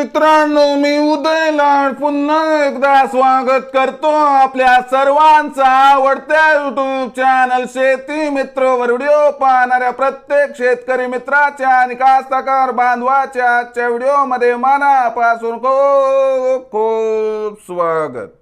मित्रांनो मी उदय लाड पुन्हा एकदा स्वागत करतो आपल्या सर्वांचा आवडत्या युट्यूब चॅनल शेती मित्र वर व्हिडिओ पाहणाऱ्या प्रत्येक शेतकरी मित्राच्या आणि कास्तकार बांधवाच्या आजच्या व्हिडिओ मनापासून खूप खूप स्वागत.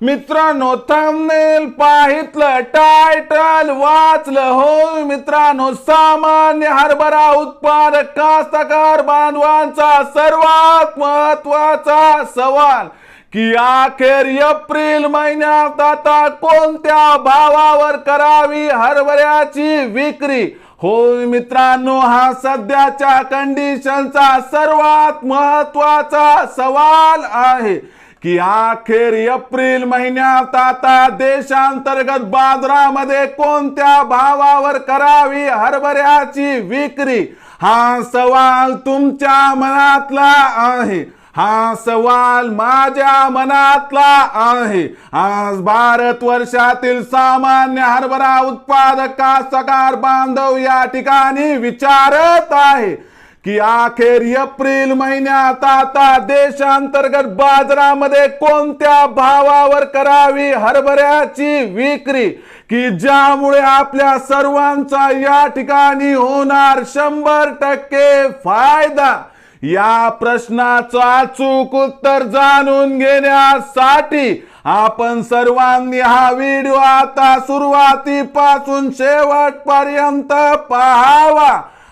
मित्रांनो थंबनेल पाहितलं टायटल वाचलं. होय मित्रांनो सामान्य हरभरा उत्पादक कास्तकार बांधवांचा सर्वात महत्त्वाचा सवाल की अखेर एप्रिल महिन्यात आता कोणत्या भावावर करावी हरभऱ्याची विक्री? होय मित्रांनो हा सध्याच्या कंडिशनचा सर्वात महत्त्वाचा सवाल आहे. की अखेर एप्रिल महिन्यात आता देशांतर्गत बाजारामध्ये कोणत्या भावावर करावी हरभऱ्याची विक्री? हा सवाल तुमच्या मनातला आहे. हा सवाल माझ्या मनातला आहे. आज भारत वर्षातील सामान्य हरभरा उत्पादक कास्तकार बांधव या ठिकाणी विचारत आहे. की अखेर एप्रिल महिन्यात आता देशांतर्गत बाजारामध्ये कोणत्या भावावर करावी हरभऱ्याची विक्री? की ज्यामुळे आपल्या सर्वांचा या ठिकाणी होणार शंभर टक्के फायदा? या प्रश्नाचं अचूक उत्तर जाणून घेण्यासाठी आपण सर्वांनी हा व्हिडिओ आता सुरुवातीपासून शेवटपर्यंत पाहावा.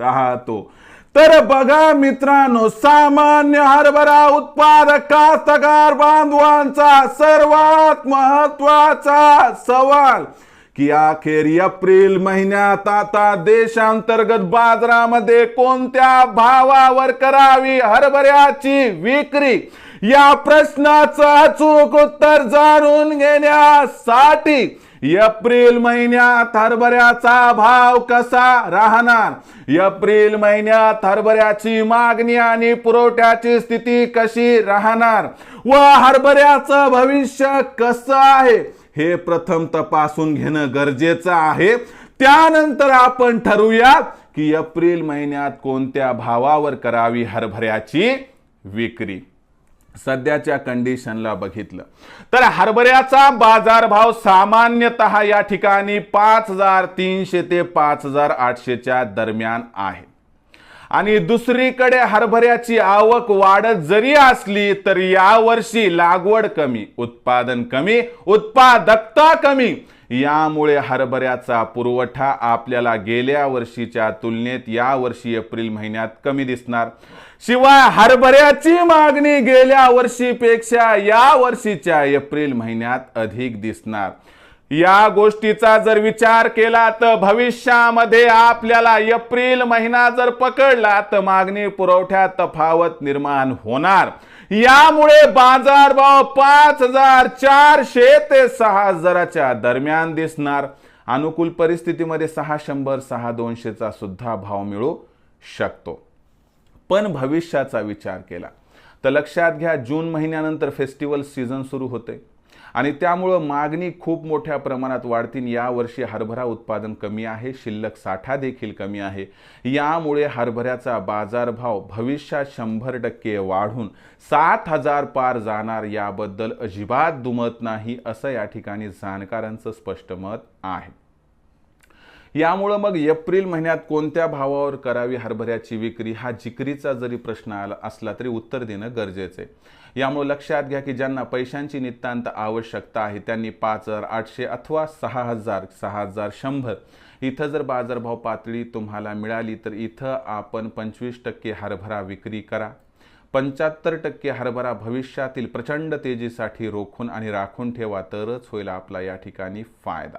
राहतो. तर बघा मित्रांनो सामान्य हरभरा उत्पादक कास्तकार बांधवांचा सर्वात महत्त्वाचा सवाल की अखेर एप्रिल महिन्यात आता देशांतर्गत बाजारामध्ये कोणत्या भावावर करावी हरभऱ्याची विक्री? या प्रश्नाचं अचूक उत्तर जाणून घेण्यासाठी एप्रिल महिन्यात हरभऱ्याचा भाव कसा राहणार? एप्रिल महिन्यात हरभऱ्याची मागणी आणि पुरवठ्याची स्थिती कशी राहणार? व हरभऱ्याचं भविष्य कसं आहे? हे प्रथम तपासून घेणं गरजेचं आहे. त्यानंतर आपण ठरवूया की एप्रिल महिन्यात कोणत्या भावावर करावी हरभऱ्याची विक्री? सध्याच्या कंडिशनला बघितलं. तर हरभऱ्याचा बाजारभाव सामान्यतः या ठिकाणी पाच हजार तीनशे ते पाच हजार आठशेच्या दरम्यान आहे. आणि दुसरीकडे हरभऱ्याची आवक वाढत जरी असली तर यावर्षी लागवड कमी उत्पादन कमी उत्पादकता कमी यामुळे हरभऱ्याचा पुरवठा आपल्याला गेल्या वर्षीच्या तुलनेत या वर्षी एप्रिल महिन्यात कमी दिसणार. शिवाय हरभऱ्याची मागणी गेल्या वर्षीपेक्षा या वर्षीच्या एप्रिल महिन्यात अधिक दिसणार. या गोष्टीचा जर विचार केला तर भविष्यामध्ये आपल्याला एप्रिल महिना जर पकडला तर मागणी पुरवठ्यात तफावत निर्माण होणार. यामुळे बाजारभाव पाच हजार चारशे ते सहा हजाराच्या दरम्यान दिसणार. अनुकूल परिस्थितीमध्ये सहा शंभर सहा दोनशेचा सुद्धा भाव मिळू शकतो. पण भविष्याचा विचार केला. तर लक्षात घ्या जून महिन्यानंतर फेस्टिवल सीझन सुरू होते. आणि त्यामुळं मागणी खूप मोठ्या प्रमाणात वाढतील यावर्षी हरभरा उत्पादन कमी आहे शिल्लक साठा देखील कमी आहे. यामुळे हरभऱ्याचा बाजारभाव भविष्यात शंभर टक्के वाढून सात हजार पार जाणार याबद्दल अजिबात दुमत नाही असं या ठिकाणी जाणकारांचं स्पष्ट मत आहे. यामुळं मग एप्रिल महिन्यात कोणत्या भावावर करावी हरभऱ्याची विक्री? हा जिकरीचा जरी प्रश्न आला असला तरी उत्तर देणं गरजेचं आहे. यामुळे लक्षात घ्या की ज्यांना पैशांची नितांत आवश्यकता आहे त्यांनी पाच हजार आठशे अथवा सहा हजार सहा हजार शंभर. इथं जर बाजारभाव पातळी तुम्हाला मिळाली तर इथं आपण पंचवीस टक्के हरभरा विक्री करा. पंच्याहत्तर टक्के हरभरा भविष्यातील प्रचंड तेजीसाठी रोखून आणि राखून ठेवा तरच होईल आपला या ठिकाणी फायदा.